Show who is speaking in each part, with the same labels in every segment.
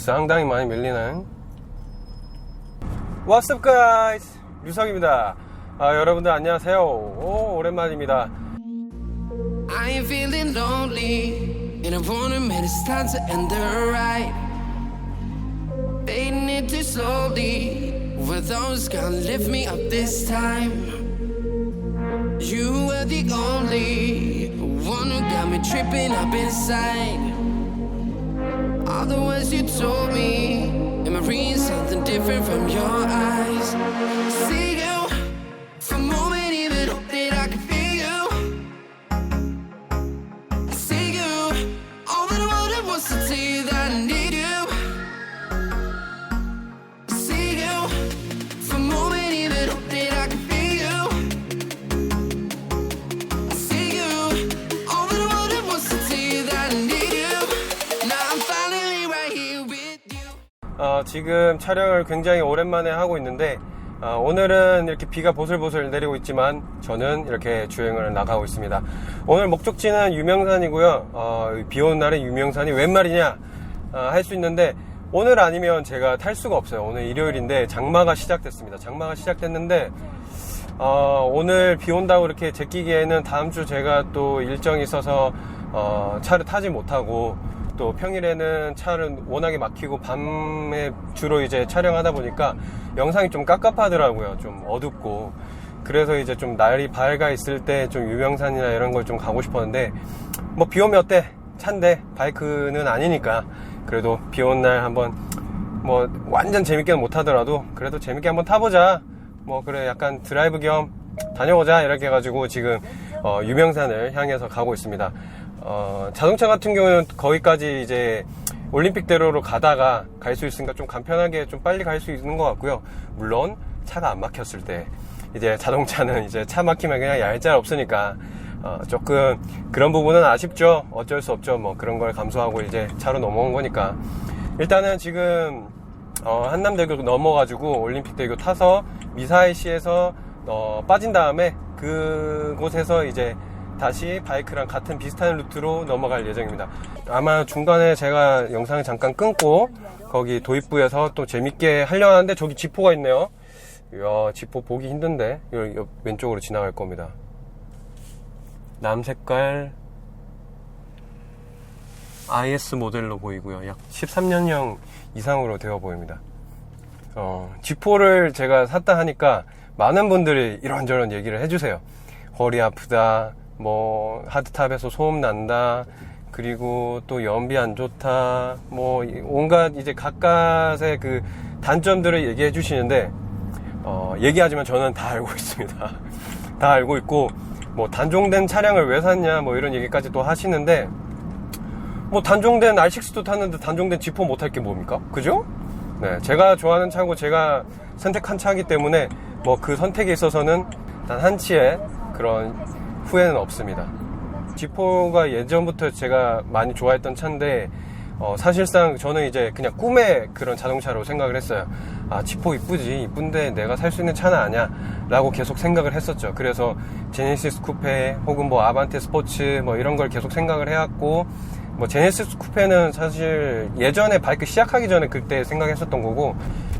Speaker 1: 상당히 많이 밀리는 What's up guys 류석입니다 아, 여러분들 안녕하세요 오, 오랜만입니다
Speaker 2: I ain't feeling lonely, and I wanna admit it's time to end the ride. Fading it too slowly, were those gonna lift me up this time? You were the only one who got me tripping up inside. All the words you told me, am I reading something different from your eyes? See
Speaker 1: 어, 지금 촬영을 굉장히 오랜만에 하고 있는데 어, 오늘은 이렇게 비가 보슬보슬 내리고 있지만 저는 이렇게 주행을 나가고 있습니다. 오늘 목적지는 유명산이고요. 어, 비 오는 날에 유명산이 웬 말이냐 할수 있는데 오늘 아니면 제가 탈 수가 없어요. 오늘 일요일인데 장마가 시작됐습니다. 장마가 시작됐는데 어, 오늘 비 온다고 이렇게 제끼기에는 다음 주 제가 또 일정이 있어서 어, 차를 타지 못하고 또 평일에는 차를 워낙에 막히고 밤에 주로 이제 촬영하다 보니까 영상이 좀 깝깝하더라고요. 좀 어둡고. 그래서 이제 좀 날이 밝아 있을 때 좀 유명산이나 이런 걸 좀 가고 싶었는데 뭐 비 오면 어때? 차인데 바이크는 아니니까 그래도 비 온 날 한번 뭐 완전 재밌게는 못 하더라도 그래도 재밌게 한번 타보자. 뭐 그래 약간 드라이브 겸 다녀오자 이렇게 해가지고 지금 어, 유명산을 향해서 가고 있습니다. 어, 자동차 같은 경우는 거기까지 이제 올림픽대로로 가다가 갈 수 있으니까 좀 간편하게 좀 빨리 갈 수 있는 것 같고요. 물론 차가 안 막혔을 때 이제 자동차는 이제 차 막히면 그냥 얄짤 없으니까 어, 조금 그런 부분은 아쉽죠. 어쩔 수 없죠. 뭐 그런 걸 감수하고 이제 차로 넘어온 거니까 일단은 지금 어, 한남대교 넘어가지고 올림픽대교 타서 미사일시에서 어, 빠진 다음에 그곳에서 이제 다시 바이크랑 같은 비슷한 루트로 넘어갈 예정입니다. 아마 중간에 제가 영상을 잠깐 끊고 거기 도입부에서 또 재밌게 하려 하는데 저기 지포가 있네요. 이야, 지포 보기 힘든데 요, 요 왼쪽으로 지나갈 겁니다. 남 색깔 IS 모델로 보이고요. 약 13년형 이상으로 되어 보입니다. 어, 지포를 제가 샀다 하니까 많은 분들이 이런저런 얘기를 해주세요. 허리 아프다, 뭐, 하드탑에서 소음 난다, 그리고 또 연비 안 좋다, 뭐, 온갖 이제 각각의 그 단점들을 얘기해 주시는데, 어, 얘기하지만 저는 다 알고 있습니다. 다 알고 있고, 뭐, 단종된 차량을 왜 샀냐, 뭐, 이런 얘기까지 또 하시는데, 뭐 단종된 R6도 탔는데 단종된 G4 못할 게 뭡니까? 그죠? 네, 제가 좋아하는 차고 제가 선택한 차이기 때문에 뭐 그 선택에 있어서는 단 한치의 그런 후회는 없습니다. G4가 예전부터 제가 많이 좋아했던 차인데 어, 사실상 저는 이제 그냥 꿈의 그런 자동차로 생각을 했어요. 아, G4 이쁘지. 이쁜데 내가 살 수 있는 차는 아니야. 라고 계속 생각을 했었죠. 그래서 제네시스 쿠페 혹은 뭐 아반떼 스포츠 뭐 이런 걸 계속 생각을 해왔고 뭐 제네시스 쿠페는 사실 예전에 바이크 시작하기 전에 그때 생각했었던 거고 어,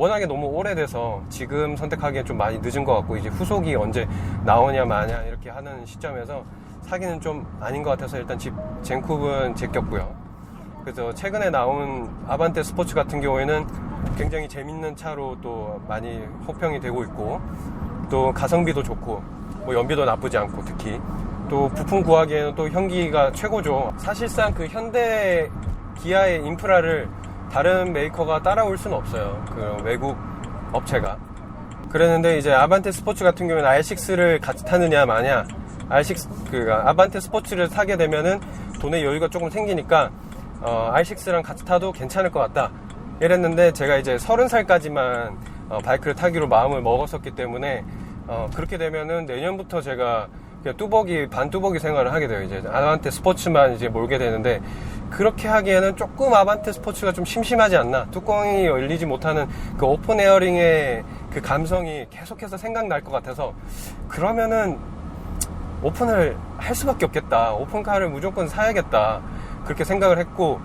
Speaker 1: 워낙에 너무 오래돼서 지금 선택하기엔 좀 많이 늦은 것 같고 이제 후속이 언제 나오냐 마냐 이렇게 하는 시점에서 사기는 좀 아닌 것 같아서 일단 집 젠쿱은 제꼈고요. 그래서 최근에 나온 아반떼 스포츠 같은 경우에는 굉장히 재밌는 차로 또 많이 호평이 되고 있고 또 가성비도 좋고 뭐 연비도 나쁘지 않고 특히 또 부품 구하기에는 또 현기가 최고죠. 사실상 그 현대 기아의 인프라를 다른 메이커가 따라올 수는 없어요. 그 외국 업체가. 그랬는데 이제 아반떼 스포츠 같은 경우는 R6를 같이 타느냐 마냐 R6 그 아반떼 스포츠를 타게 되면은 돈의 여유가 조금 생기니까 어, R6랑 같이 타도 괜찮을 것 같다. 이랬는데 제가 이제 30살까지만 어, 바이크를 타기로 마음을 먹었었기 때문에 어, 그렇게 되면은 내년부터 제가 뚜벅이 반 뚜벅이 생활을 하게 돼요. 이제 아반떼 스포츠만 이제 몰게 되는데 그렇게 하기에는 조금 아반떼 스포츠가 좀 심심하지 않나. 뚜껑이 열리지 못하는 그 오픈 에어링의 그 감성이 계속해서 생각날 것 같아서 그러면은 오픈을 할 수밖에 없겠다. 오픈카를 무조건 사야겠다. 그렇게 생각을 했고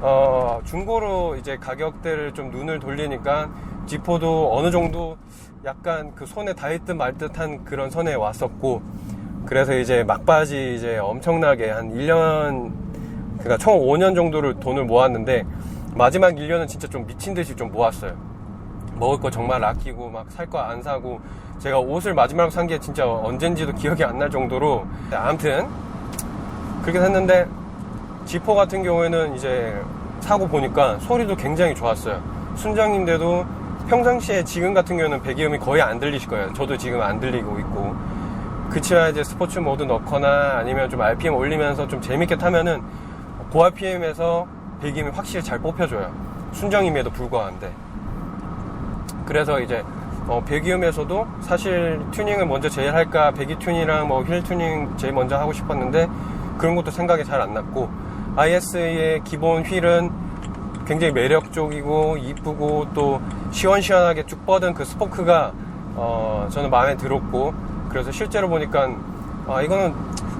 Speaker 1: 어, 중고로 이제 가격대를 좀 눈을 돌리니까 지포도 어느 정도 약간 그 손에 닿을 듯 말 듯한 그런 선에 왔었고 그래서 이제 막바지 이제 엄청나게 한 1년 그러니까 총 5년 정도를 돈을 모았는데 마지막 1년은 진짜 좀 미친 듯이 좀 모았어요. 먹을 거 정말 아끼고 막 살 거 안 사고 제가 옷을 마지막으로 산 게 진짜 언젠지도 기억이 안 날 정도로 아무튼 그렇게 했는데 지포 같은 경우에는 이제 사고 보니까 소리도 굉장히 좋았어요. 순정인데도 평상시에 지금 같은 경우는 배기음이 거의 안 들리실 거예요. 저도 지금 안 들리고 있고. 그치만 이제 스포츠 모드 넣거나 아니면 좀 RPM 올리면서 좀 재밌게 타면은 고 RPM에서 배기음이 확실히 잘 뽑혀줘요. 순정임에도 불구하는데. 그래서 이제 어, 배기음에서도 사실 튜닝을 먼저 제일 할까 배기 튜닝이랑 뭐 휠 튜닝 제일 먼저 하고 싶었는데 그런 것도 생각이 잘 안 났고 IS의 기본 휠은 굉장히 매력적이고 이쁘고 또 시원시원하게 쭉 뻗은 그 스포크가 어, 저는 마음에 들었고 그래서 실제로 보니까 아 이거는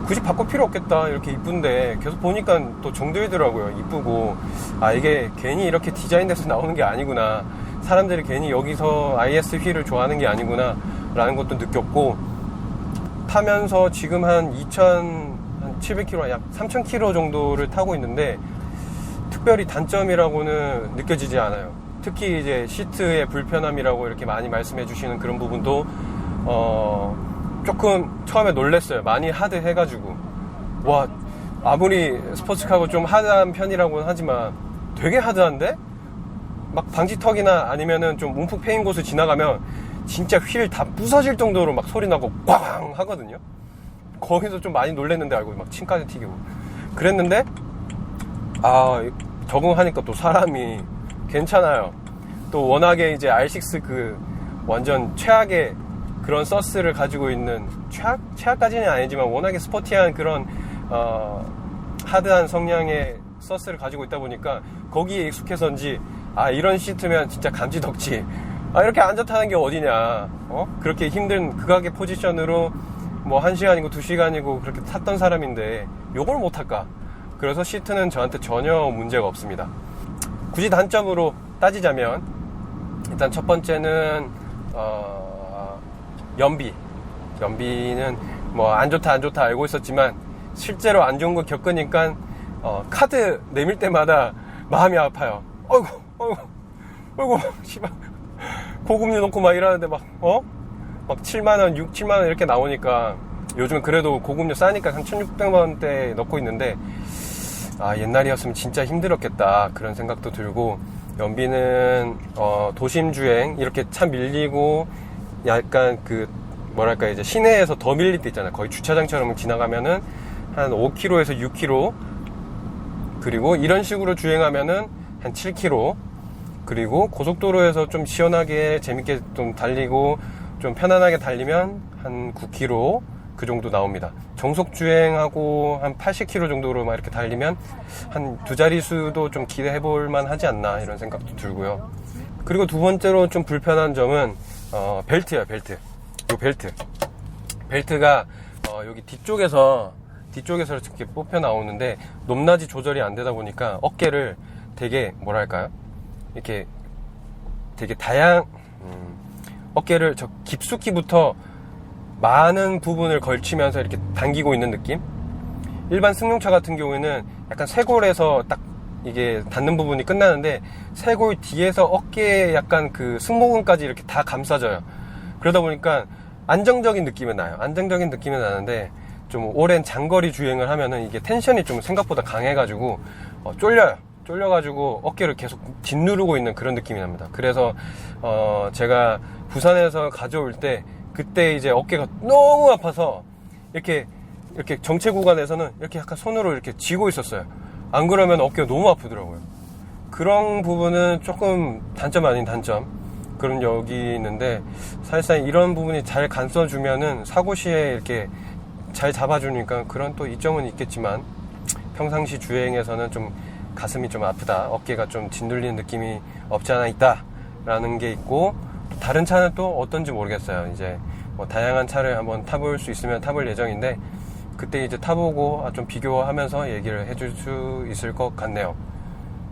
Speaker 1: 굳이 바꿀 필요 없겠다 이렇게 이쁜데 계속 보니까 또 정들더라고요 이쁘고 아 이게 괜히 이렇게 디자인돼서 나오는 게 아니구나 사람들이 괜히 여기서 IS 휠을 좋아하는 게 아니구나 라는 것도 느꼈고 타면서 지금 한 2,700km, 약 3,000km 정도를 타고 있는데 특별히 단점이라고는 느껴지지 않아요. 특히 이제 시트의 불편함이라고 이렇게 많이 말씀해 주시는 그런 부분도 어 조금 처음에 놀랬어요. 많이 하드 해가지고 와 아무리 스포츠카고 좀 하드한 편이라고는 하지만 되게 하드한데 막 방지턱이나 아니면은 좀 움푹 패인 곳을 지나가면 진짜 휠 다 부서질 정도로 막 소리 나고 꽝 하거든요. 거기서 좀 많이 놀랬는데 알고 막 침까지 튀기고 그랬는데 아 적응하니까 또 사람이 괜찮아요. 또 워낙에 이제 R6 그 완전 최악의 그런 서스를 가지고 있는 최악 최악까지는 아니지만 워낙에 스포티한 그런 어, 하드한 성량의 서스를 가지고 있다 보니까 거기에 익숙해서인지 아 이런 시트면 진짜 감지 덕지. 아 이렇게 앉아 타는 게 어디냐. 어? 그렇게 힘든 극악의 포지션으로 뭐한 시간이고 두 시간이고 그렇게 탔던 사람인데 요걸 못 할까? 그래서 시트는 저한테 전혀 문제가 없습니다. 굳이 단점으로 따지자면 일단 첫 번째는 어, 연비. 연비는 뭐 안 좋다 안 좋다 알고 있었지만 실제로 안 좋은 거 겪으니까 어, 카드 내밀 때마다 마음이 아파요. 어이구 어이구 어이구 씨발. 고급류 넣고 막 이러는데 막 어? 막 7만원 6, 7만원 이렇게 나오니까 요즘 그래도 고급류 싸니까 한 1600만원대 넣고 있는데 아 옛날이었으면 진짜 힘들었겠다. 그런 생각도 들고 연비는 어, 도심 주행 이렇게 차 밀리고 약간 그 뭐랄까 이제 시내에서 더 밀릴 때 있잖아요 거의 주차장처럼 지나가면은 한 5km에서 6km 그리고 이런 식으로 주행하면은 한 7km 그리고 고속도로에서 좀 시원하게 재밌게 좀 달리고 좀 편안하게 달리면 한 9km 그 정도 나옵니다. 정속 주행하고 한 80km 정도로 막 이렇게 달리면 한 두 자리 수도 좀 기대해 볼 만하지 않나 이런 생각도 들고요. 그리고 두 번째로 좀 불편한 점은 어, 벨트예요, 벨트. 요 벨트. 벨트가 어, 여기 뒤쪽에서 뒤쪽에서 이렇게 뽑혀 나오는데 높낮이 조절이 안 되다 보니까 어깨를 되게 뭐랄까요? 이렇게 되게 다양 음, 어깨를 저 깊숙이부터 많은 부분을 걸치면서 이렇게 당기고 있는 느낌? 일반 승용차 같은 경우에는 약간 쇄골에서 딱 이게 닿는 부분이 끝나는데 쇄골 뒤에서 어깨에 약간 그 승모근까지 이렇게 다 감싸져요. 그러다 보니까 안정적인 느낌은 나요. 안정적인 느낌은 나는데 좀 오랜 장거리 주행을 하면은 이게 텐션이 좀 생각보다 강해가지고 어, 쫄려요. 쫄려가지고 어깨를 계속 짓누르고 있는 그런 느낌이 납니다. 그래서 어, 제가 부산에서 가져올 때 그때 이제 어깨가 너무 아파서 이렇게 이렇게 정체 구간에서는 이렇게 약간 손으로 이렇게 쥐고 있었어요. 안 그러면 어깨가 너무 아프더라고요. 그런 부분은 조금 단점 아닌 단점 그런 여기 있는데 사실상 이런 부분이 잘 간써주면은 사고 시에 이렇게 잘 잡아주니까 그런 또 이점은 있겠지만 평상시 주행에서는 좀 가슴이 좀 아프다 어깨가 좀 짓눌리는 느낌이 없지 않아 있다라는 게 있고 또 다른 차는 또 어떤지 모르겠어요 이제 뭐 다양한 차를 한번 타볼 수 있으면 타볼 예정인데 그때 이제 타보고 아, 좀 비교하면서 얘기를 해줄 수 있을 것 같네요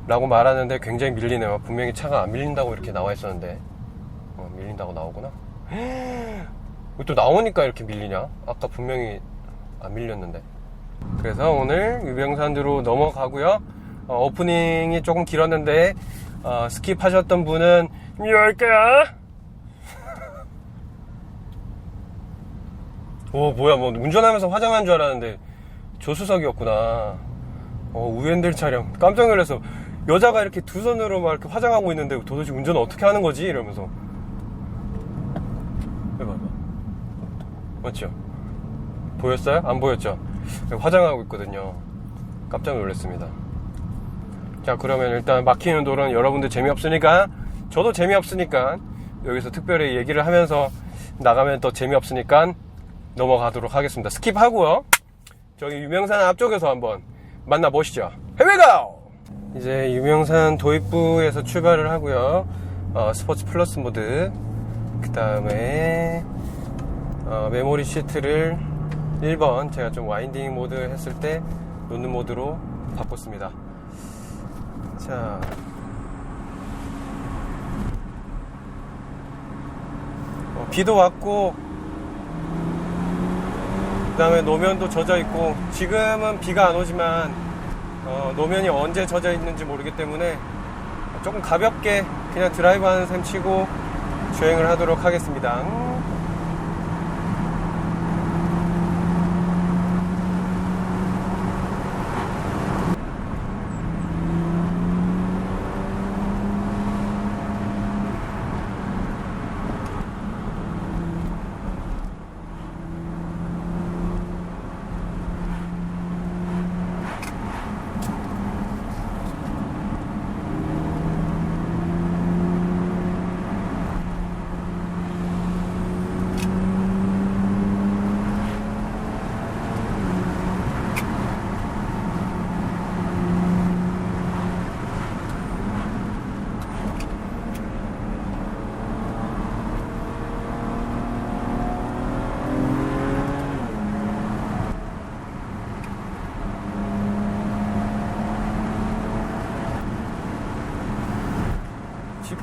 Speaker 1: 라고 말하는데 굉장히 밀리네요. 분명히 차가 안 밀린다고 이렇게 나와 있었는데. 어, 밀린다고 나오구나. 왜 또 나오니까 이렇게 밀리냐? 아까 분명히 안 밀렸는데. 그래서 오늘 유병산으로 넘어가고요. 어, 오프닝이 조금 길었는데 어, 스킵하셨던 분은 열게요. 오 뭐야 뭐 운전하면서 화장한 줄 알았는데 조수석이었구나. 어 우엔들 차량 깜짝 놀라서 여자가 이렇게 두 손으로 막 이렇게 화장하고 있는데 도대체 운전 어떻게 하는 거지 이러면서 해봐 봐 맞죠? 보였어요? 안 보였죠? 화장하고 있거든요. 깜짝 놀랐습니다. 자, 그러면 일단 막히는 도로는 여러분들 재미없으니까, 저도 재미없으니까, 여기서 특별히 얘기를 하면서 나가면 또 재미없으니까 넘어가도록 하겠습니다. 스킵하고요. 저기 유명산 앞쪽에서 한번 만나보시죠. Go! 이제 유명산 도입부에서 출발을 하고요. 어, 스포츠 플러스 모드, 그 다음에 어, 메모리 시트를 1번 제가 좀 와인딩 모드 했을 때 놓는 모드로 바꿨습니다. 자. 어, 비도 왔고, 그 다음에 노면도 젖어 있고, 지금은 비가 안 오지만, 어, 노면이 언제 젖어 있는지 모르기 때문에 조금 가볍게 그냥 드라이브 하는 셈 치고 주행을 하도록 하겠습니다.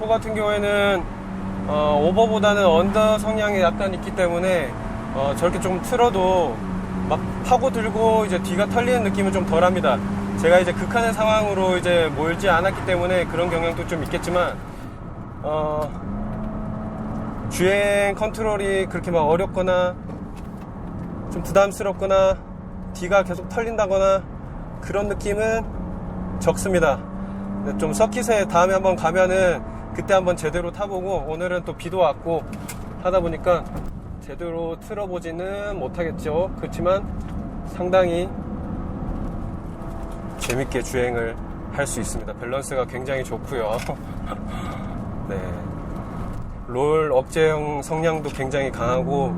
Speaker 1: G4 같은 경우에는 어, 오버보다는 언더 성향이 약간 있기 때문에 어, 저렇게 좀 틀어도 막 파고 들고 이제 뒤가 털리는 느낌은 좀 덜합니다. 제가 이제 극한의 상황으로 이제 몰지 않았기 때문에 그런 경향도 좀 있겠지만 어, 주행 컨트롤이 그렇게 막 어렵거나 좀 부담스럽거나 뒤가 계속 털린다거나 그런 느낌은 적습니다. 근데 좀 서킷에 다음에 한번 가면은 그때 한번 제대로 타보고 오늘은 또 비도 왔고 하다 보니까 제대로 틀어보지는 못하겠죠. 그렇지만 상당히 재밌게 주행을 할 수 있습니다. 밸런스가 굉장히 좋고요. 네. 롤 억제형 성량도 굉장히 강하고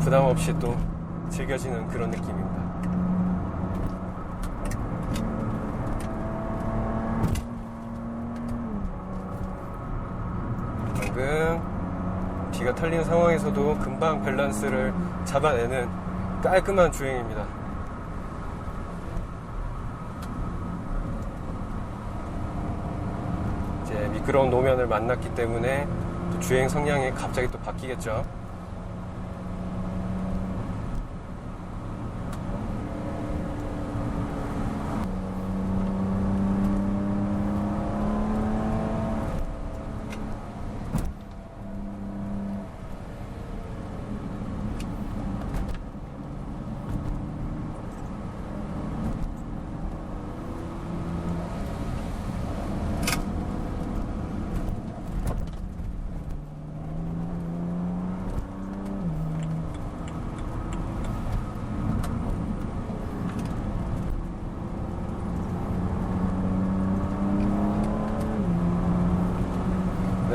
Speaker 1: 부담 없이 또 즐겨지는 그런 느낌입니다. 방금 비가 털리는 상황에서도 금방 밸런스를 잡아내는 깔끔한 주행입니다. 이제 미끄러운 노면을 만났기 때문에 또 주행 성향이 갑자기 또 바뀌겠죠.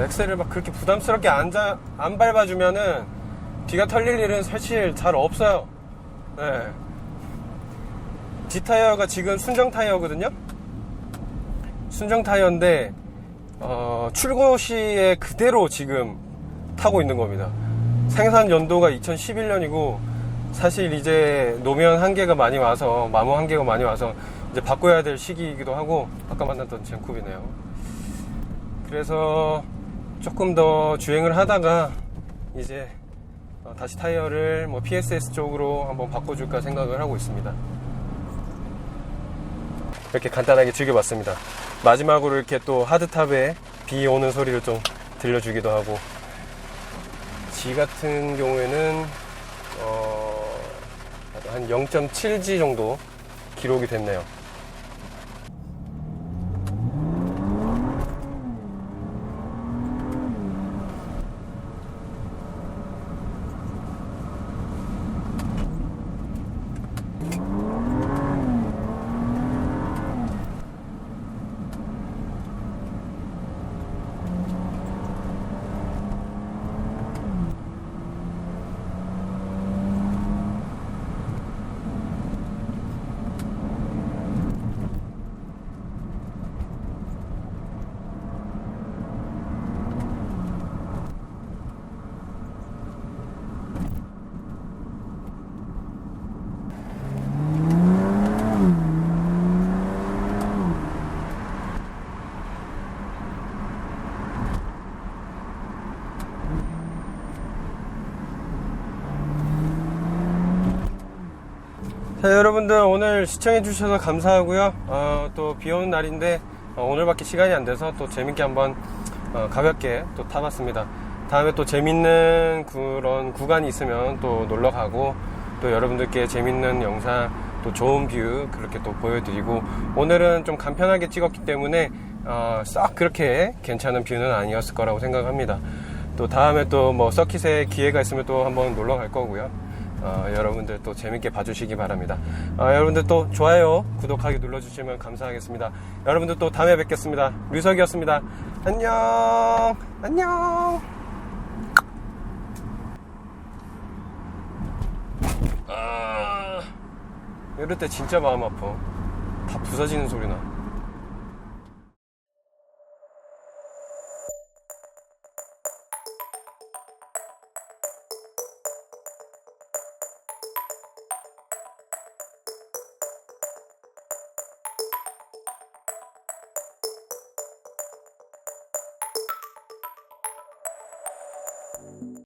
Speaker 1: 엑셀을 막 그렇게 부담스럽게 안, 자- 안 밟아주면은 뒤가 털릴 일은 사실 잘 없어요. 네. 뒷타이어가 지금 순정 타이어거든요. 순정 타이어인데 어, 출고 시에 그대로 지금 타고 있는 겁니다. 생산 연도가 2011년이고 사실 이제 노면 한계가 많이 와서 마모 한계가 많이 와서 이제 바꿔야 될 시기이기도 하고 아까 만났던 젠쿱이네요. 그래서 조금 더 주행을 하다가 이제 어, 다시 타이어를 뭐 PSS 쪽으로 한번 바꿔줄까 생각을 하고 있습니다. 이렇게 간단하게 즐겨봤습니다. 마지막으로 이렇게 또 하드탑에 비 오는 소리를 좀 들려주기도 하고 G 같은 경우에는 어, 한 0.7G 정도 기록이 됐네요. 자, 여러분들 오늘 시청해주셔서 감사하고요. 어, 또 비 오는 날인데 어, 오늘밖에 시간이 안 돼서 또 재밌게 한번 어, 가볍게 또 타봤습니다. 다음에 또 재밌는 그런 구간이 있으면 또 놀러 가고 또 여러분들께 재밌는 영상 또 좋은 뷰 그렇게 또 보여드리고 오늘은 좀 간편하게 찍었기 때문에 어, 썩 그렇게 괜찮은 뷰는 아니었을 거라고 생각합니다. 또 다음에 또 뭐 서킷에 기회가 있으면 또 한번 놀러 갈 거고요. 어, 여러분들 또 재밌게 봐주시기 바랍니다. 어, 여러분들 또 좋아요, 구독하기 눌러주시면 감사하겠습니다. 여러분들 또 다음에 뵙겠습니다. 류석이었습니다. 안녕, 안녕. 아, 이럴 때 진짜 마음 아파. 다 부서지는 소리 나.